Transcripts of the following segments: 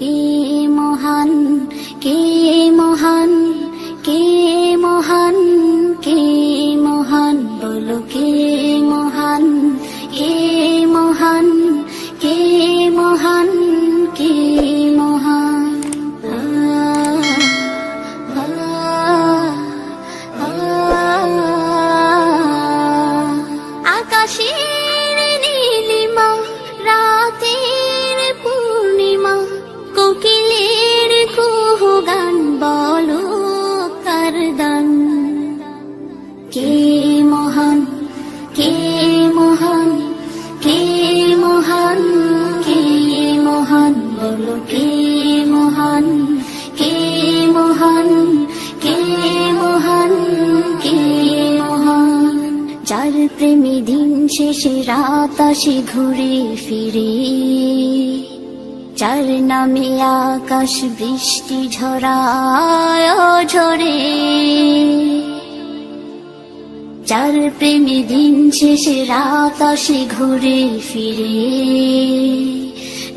কে মহান কে মহান কে মহান কে মহান মহান, কে মহান কে মহান কে মহান? যার প্রেমী দিন শেষে রাত আসে ঘুরে ফিরে। যার নামে আকাশ বৃষ্টি ঝরায় ঝরে। যার প্রেমী দিন শেষে রাত আসে ঘুরে ফিরে।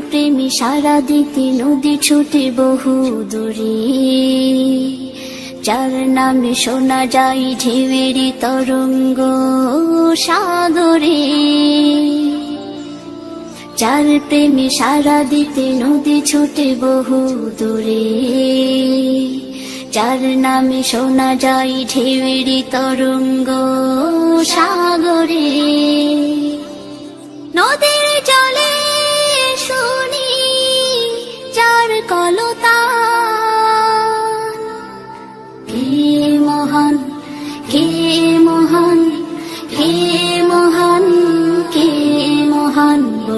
প্রেমী সারা দিতে নদী ছুটে বহু দূরে। যার নামে শোনা যায় ঢেউয়েরই তরঙ্গ সাগরে। যার প্রেমে সারা দিতে নদী ছুটে বহু দূরে। যার নামে শোনা যায় ঢেউয়েরই তরঙ্গ সাগরে।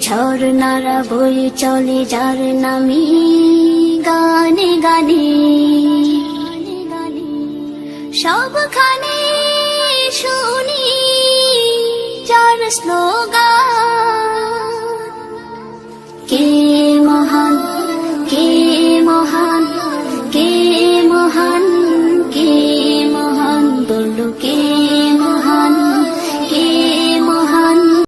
ঝরনারা বই চলে যার নামি গানে গানে। সবখানে শুনি যার স্লোগা কে মহান কে মহান কে মহান কে মহান বলল কে